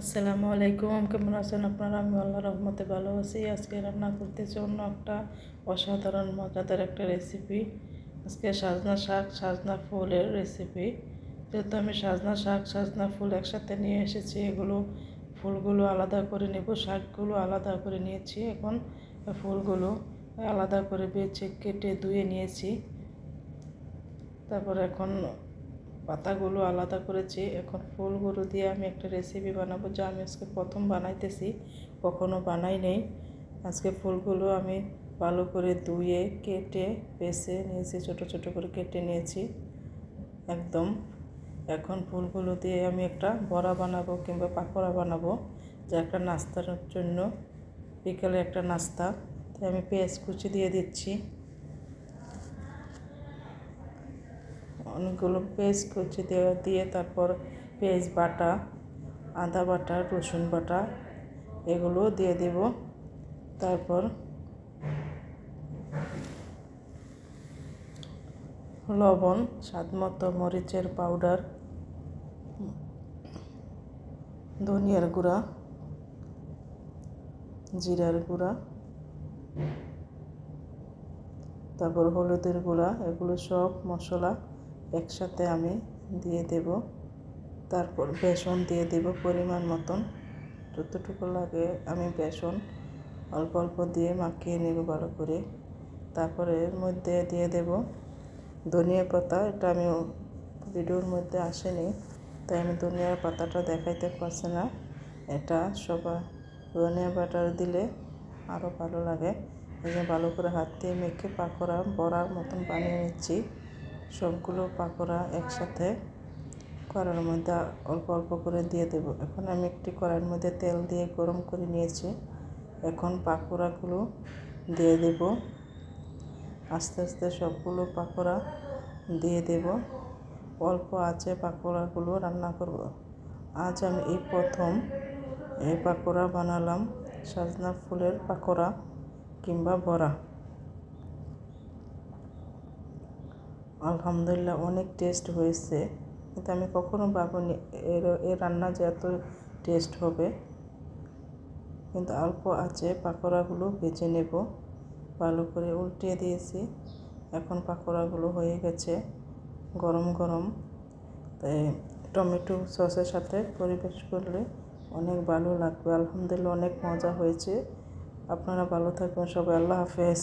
আসসালামু আলাইকুম, কেমন আছেন আপনারা? আমি আল্লাহ রহমতে ভালো আছি। আজকে রান্না করতেছি অন্য একটা অসাধারণ, মজাদার একটা রেসিপি আজকে সাজনা শাক, সাজনা ফুলের রেসিপি যেহেতু আমি সাজনা শাক, সাজনা ফুল একসাথে নিয়ে এসেছি, এগুলো ফুলগুলো আলাদা করে নেব, শাকগুলো আলাদা করে নিয়েছি এখন। ফুলগুলো আলাদা করে বেছে কেটে ধুয়ে নিয়েছি। তারপর এখন পাতাগুলো আলাদা করেছি। এখন ফুলগুলো দিয়ে আমি একটা রেসিপি বানাবো যা আমি আজকে প্রথম বানাইতেছি, কখনো বানাই নেই। আজকে ফুলগুলো আমি ভালো করে ধুয়ে, কেটে পেসে নিয়েছি, ছোট ছোট করে কেটে নিয়েছি, একদম। এখন ফুলগুলো দিয়ে আমি একটা বড়া বানাবো কিংবা পাকোড়া বানাবো, যা একটা নাস্তার জন্য। বিকালে একটা নাস্তা। তাই আমি পেঁয়াজ কুচি দিয়ে দিচ্ছি। অনেকগুলো পেস্ট কুচি দেওয়া দিয়ে তারপর পেঁয়াজ বাটা, আদা বাটা, রসুন বাটা এগুলো দিয়ে দেব। তারপর লবণ স্বাদমতো মরিচের পাউডার, ধনিয়ার গুঁড়া, জিরার গুঁড়া, তারপর হলুদের গুঁড়া, এগুলো সব মশলা একসাথে আমি দিয়ে দেব। তারপর বেসন দিয়ে দেব পরিমাণ মতন। যতটুকু লাগে আমি বেসন অল্প অল্প দিয়ে মাখিয়ে নেব ভালো করে। তারপরে এর মধ্যে দিয়ে দেব ধনিয়া পাতা। এটা আমি ভিডিওর মধ্যে আসেনি, তাই আমি ধনিয়ার পাতাটা দেখাইতে পারছি না। এটা সবাই ধনিয়া বাটার দিলে আরও ভালো লাগে। এই ভালো করে হাত দিয়ে মেখে পাকোড়া বড়ার মতন বানিয়ে নিচ্ছি। সবগুলো পাকোড়া একসাথে কড়ার মধ্যে অল্প অল্প করে দিয়ে দেব। এখন আমি একটি কড়াইয়ের মধ্যে তেল দিয়ে গরম করে নিয়েছি। এখন পাকোড়াগুলো দিয়ে দেব। আস্তে আস্তে সবগুলো পাকোড়া দিয়ে দেব। অল্প আছে পাকোড়াগুলো রান্না করব। আজ আমি এই প্রথম এই পাকোড়া বানালাম সাজনা ফুলের পাকোড়া কিংবা বড়া। আলহামদুলিল্লাহ অনেক টেস্ট হয়েছে। কিন্তু আমি কখনো ভাবিনি এর এর রান্না যে এত টেস্ট হবে। কিন্তু অল্প আছে, পাকোড়াগুলো ভেজে নেব। ভালো করে উল্টিয়ে দিয়েছি। এখন পাকোড়াগুলো হয়ে গেছে গরম গরম। তাই টমেটো সসের সাথে পরিবেশ করলে অনেক ভালো লাগবে। আলহামদুলিল্লাহ অনেক মজা হয়েছে। আপনারা ভালো থাকবেন। সবাই আল্লাহ হাফেজ।